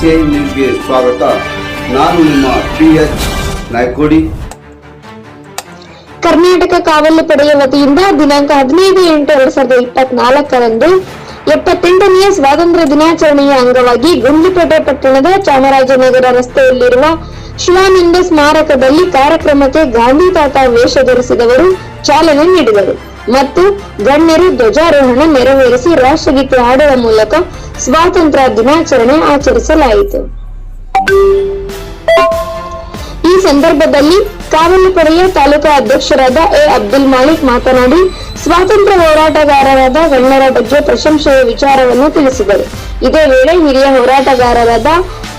ಸ್ವಾಗತ. ನಾನು ನಿಮ್ಮ ಪಿ ಎಚ್ ನಾಯ್ಕೋಡಿ. ಕರ್ನಾಟಕ ಕಾವಲು ಪಡೆಯ ವತಿಯಿಂದ ದಿನಾಂಕ ಹದಿನೈದು ಎಂಟು ಎರಡ್ ಸಾವಿರದ ಇಪ್ಪತ್ನಾಲ್ಕರಂದು ಎಪ್ಪತ್ತೆಂಟನೆಯ ಸ್ವಾತಂತ್ರ್ಯ ದಿನಾಚರಣೆಯ ಅಂಗವಾಗಿ ಗುಂಡ್ಲುಪೇಟೆ ಪಟ್ಟಣದ ಚಾಮರಾಜನಗರ ರಸ್ತೆಯಲ್ಲಿರುವ ಶಿವಾನಂದ ಸ್ಮಾರಕದಲ್ಲಿ ಕಾರ್ಯಕ್ರಮಕ್ಕೆ ಗಾಂಧಿ ತಾತ ವೇಷ ಧರಿಸಿದವರು ಚಾಲನೆ ನೀಡಿದರು. ಮತ್ತು ಗಣ್ಯರು ಧ್ವಜಾರೋಹಣ ನೆರವೇರಿಸಿ ರಾಷ್ಟ್ರಗೀತೆ ಹಾಡುವ ಮೂಲಕ ಸ್ವಾತಂತ್ರ್ಯ ದಿನಾಚರಣೆ ಆಚರಿಸಲಾಯಿತು. ಈ ಸಂದರ್ಭದಲ್ಲಿ ಕಾವಲು ಪಡೆಯ ತಾಲೂಕಾ ಅಧ್ಯಕ್ಷರಾದ ಎ. ಅಬ್ದುಲ್ ಮಾಲಿಕ್ ಮಾತನಾಡಿ, ಸ್ವಾತಂತ್ರ್ಯ ಹೋರಾಟಗಾರರಾದ ಗಣ್ಯರ ಬಗ್ಗೆ ಪ್ರಶಂಸೆಯ ವಿಚಾರವನ್ನು ತಿಳಿಸಿದರು. ಇದೇ ವೇಳೆ ಹಿರಿಯ ಹೋರಾಟಗಾರರಾದ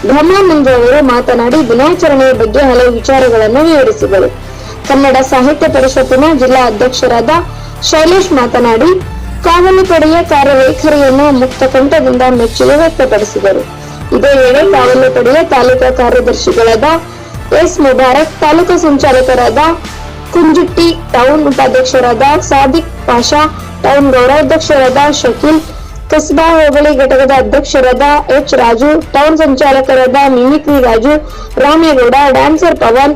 ಬ್ರಹ್ಮಾನಂದ ಅವರು ಮಾತನಾಡಿ, ದಿನಾಚರಣೆಯ ಬಗ್ಗೆ ಹಲವು ವಿಚಾರಗಳನ್ನು ವಿವರಿಸಿದರು. ಕನ್ನಡ ಸಾಹಿತ್ಯ ಪರಿಷತ್ತಿನ ಜಿಲ್ಲಾ ಅಧ್ಯಕ್ಷರಾದ ಶೈಲೇಶ್ ಮಾತನಾಡಿ, ಕಾವಲು ಪಡೆಯ ಕಾರ್ಯವೈಖರಿಯನ್ನು ಮುಕ್ತ ಕಂಠದಿಂದ ಮೆಚ್ಚುಗೆ ವ್ಯಕ್ತಪಡಿಸಿದರು. ಇದೇ ವೇಳೆ ಕಾವಲು ಪಡೆಯ ತಾಲೂಕಾ ಕಾರ್ಯದರ್ಶಿಗಳಾದ ಎಸ್ ಮುಬಾರಕ್, ತಾಲೂಕು ಸಂಚಾಲಕರಾದ ಕುಂಜುಟ್ಟಿ, ಟೌನ್ ಉಪಾಧ್ಯಕ್ಷರಾದ ಸಾದಿಕ್ ಪಾಷಾ, ಟೌನ್ ಗೌರವಾಧ್ಯಕ್ಷರಾದ ಶಕೀಲ್, ಕಸ್ಬಾ ಹೋಬಳಿ ಘಟಕದ ಅಧ್ಯಕ್ಷರಾದ ಎಚ್ ರಾಜು, ಟೌನ್ ಸಂಚಾಲಕರಾದ ಮಿಮಿಕ್ರಿ ರಾಜು, ರಾಮೇಗೌಡ, ಡ್ಯಾನ್ಸರ್ ಪವನ್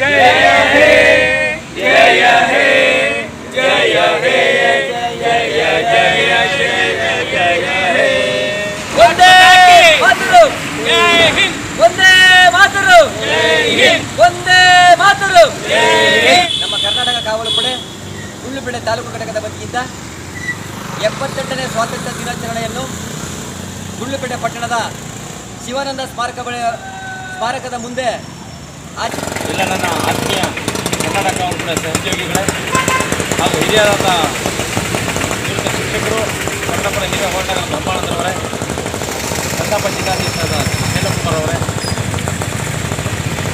ಜಯ ಹೇ ಜಯ ಹೇ ಜಯ ಹೇ ಜಯ ಜಯ ಜಯ ಜಯ ಹೇ ಒಂದೇ ಮಾತರು ಜಯ ಒಂದೇ ಮಾತರು ಜಯ ಜಯ ನಮ್ಮ ಕರ್ನಾಟಕ ಕಾವಲು ಪಡೆ ಉಳ್ಳುಬೆಳೆ ತಾಲೂಕು ಘಟಕದ ಎಪ್ಪತ್ತೆಂಟನೇ ಸ್ವಾತಂತ್ರ್ಯ ದಿನಾಚರಣೆಯನ್ನು ಗುಳ್ಳುಪೇಟೆ ಪಟ್ಟಣದ ಶಿವಾನಂದ ಸ್ಮಾರಕ ಬಳಿ, ಸ್ಮಾರಕದ ಮುಂದೆ ಆಚೆ ನನ್ನ ಆತ್ಮೀಯ ಕನ್ನಡ ಕಾಂಗ್ರೆಸ್ ಸಹೋದ್ಯೋಗಿಗಳೇ ಹಾಗೂ ಹಿರಿಯರಾದ ನಿವೃತ್ತ ಶಿಕ್ಷಕರು, ಕನ್ನಡಪರ ಹಿರಿಯ ಹೋರಾಟಗಾರ ಬ್ರಹ್ಮಾನಂದರವರೇ ಕನ್ನಡಪ ಜಿಲ್ಲಾಧೀಶರಾದ ಶೈಲಕುಮಾರ್ ಅವರೇ,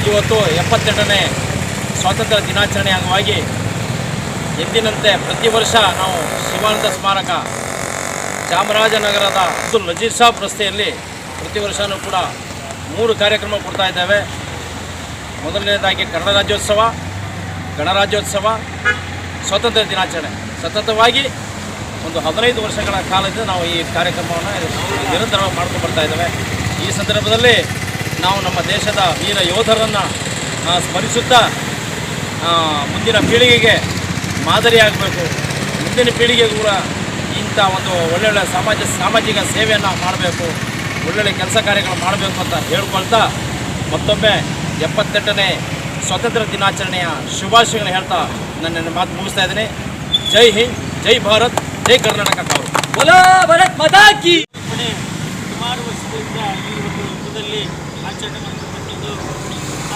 ಇವತ್ತು ಎಪ್ಪತ್ತೆಂಟನೇ ಸ್ವಾತಂತ್ರ್ಯ ದಿನಾಚರಣೆ ಅಂಗವಾಗಿ ಎಂದಿನಂತೆ ಪ್ರತಿ ವರ್ಷ ನಾವು ಶಿವಾನಂದ ಸ್ಮಾರಕ ಚಾಮರಾಜನಗರದ ಅಬ್ದುಲ್ ನಜೀರ್ ಸಾಬ್ ರಸ್ತೆಯಲ್ಲಿ ಪ್ರತಿ ವರ್ಷವೂ ಕೂಡ ಮೂರು ಕಾರ್ಯಕ್ರಮ ಕೊಡ್ತಾ ಇದ್ದೇವೆ. ಮೊದಲನೇದಾಗಿ ಕನ್ನಡ ರಾಜ್ಯೋತ್ಸವ ಗಣರಾಜ್ಯೋತ್ಸವ ಸ್ವಾತಂತ್ರ್ಯ ದಿನಾಚರಣೆ. ಸತತವಾಗಿ ಒಂದು ಹದಿನೈದು ವರ್ಷಗಳ ಕಾಲದಿಂದ ನಾವು ಈ ಕಾರ್ಯಕ್ರಮವನ್ನು ನಿರಂತರವಾಗಿ ಮಾಡ್ಕೊಂಡು ಬರ್ತಾ ಇದ್ದೇವೆ. ಈ ಸಂದರ್ಭದಲ್ಲಿ ನಾವು ನಮ್ಮ ದೇಶದ ವೀರ ಯೋಧರನ್ನು ಸ್ಮರಿಸುತ್ತಾ ಮುಂದಿನ ಪೀಳಿಗೆಗೆ ಮಾದರಿಯಾಗಬೇಕು ಮುಂದಿನ ಪೀಳಿಗೆ ಕೂಡ ಇಂಥ ಒಂದು ಒಳ್ಳೊಳ್ಳೆ ಸಮಾಜ ಸಾಮಾಜಿಕ ಸೇವೆಯನ್ನು ಮಾಡಬೇಕು. ಒಳ್ಳೊಳ್ಳೆ ಕೆಲಸ ಕಾರ್ಯಗಳು ಮಾಡಬೇಕು ಅಂತ ಹೇಳ್ಕೊಳ್ತಾ ಮತ್ತೊಮ್ಮೆ ಎಪ್ಪತ್ತೆಂಟನೇ ಸ್ವಾತಂತ್ರ್ಯ ದಿನಾಚರಣೆಯ ಶುಭಾಶಯಗಳನ್ನು ಹೇಳ್ತಾ ನನ್ನ ಮಾತು ಮುಗಿಸ್ತಾ ಇದ್ದೀನಿ. ಜೈ ಹಿಂದ್ ಜೈ ಭಾರತ್ ಜೈ ಕರ್ನಾಟಕ ಕಾವು ಬಲೋ ಭರತ್ ಮತಾಕಿ ಸುಮಾರು ವರ್ಷಗಳಿಂದ ಈ ಒಂದು ಹಬ್ಬದಲ್ಲಿ ಆಚರಣೆ ಮಾಡಿರ್ತಕ್ಕಂಥದ್ದು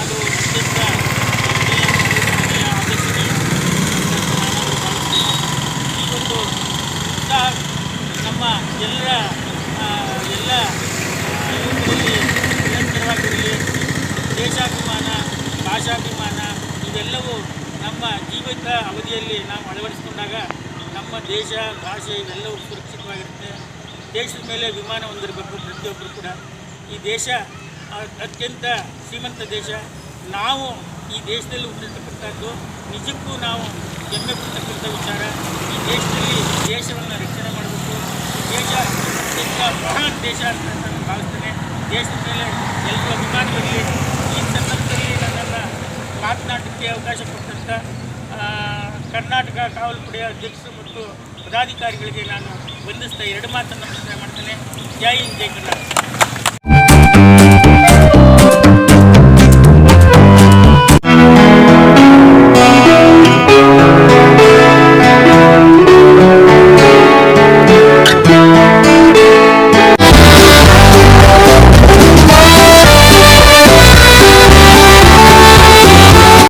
ಅದು ಅತ್ಯಂತ ನಮ್ಮ ಎಲ್ಲ ಆ, ಯುವಕರಲ್ಲಿ ನಿರಂತರವಾಗಿರಲಿ. ದೇಶಾಭಿಮಾನ ಭಾಷಾಭಿಮಾನ ಇವೆಲ್ಲವೂ ನಮ್ಮ ಜೀವಿತ ಅವಧಿಯಲ್ಲಿ ನಾವು ಅಳವಡಿಸಿಕೊಂಡಾಗ ನಮ್ಮ ದೇಶ ಭಾಷೆ ಇವೆಲ್ಲವೂ ಸುರಕ್ಷಿತವಾಗಿರುತ್ತೆ. ದೇಶದ ಮೇಲೆ ವಿಮಾನ ಹೊಂದಿರಬೇಕು ಪ್ರತಿಯೊಬ್ಬರು ಕೂಡ. ಈ ದೇಶ ಅತ್ಯಂತ ಶ್ರೀಮಂತ ದೇಶ. ನಾವು ಈ ದೇಶದಲ್ಲಿ ಹುಟ್ಟಿರ್ತಕ್ಕಂಥದ್ದು ನಿಜಕ್ಕೂ ನಾವು ಹೆಮ್ಮೆ ಪಡ್ತಕ್ಕಂಥ ವಿಚಾರ. ಈ ದೇಶದಲ್ಲಿ ದೇಶವನ್ನು ದೇಶ ಅತ್ಯಂತ ಮಹಾನ್ ದೇಶ ಅಂತ ನಾನು ಭಾವಿಸ್ತೇನೆ. ದೇಶದ ಮೇಲೆ ಎಲ್ಲರೂ ಅಭಿಮಾನ ಬರಲಿ ಈ ಸಂದರ್ಭದಲ್ಲಿ ನನ್ನನ್ನು ಮಾತನಾಡಲಿಕ್ಕೆ ಅವಕಾಶ ಕೊಟ್ಟಂಥ ಕರ್ನಾಟಕ ಕಾವಲು ಪಡೆಯ ಅಧ್ಯಕ್ಷರು ಮತ್ತು ಪದಾಧಿಕಾರಿಗಳಿಗೆ ನಾನು ವಂದಿಸ್ತಾ ಎರಡು ಮಾತನ್ನು ಪ್ರಚಾರ ಮಾಡ್ತೇನೆ. ಜೈ ಹಿಂದ್, ಜೈ ಕರ್ನಾಟಕ.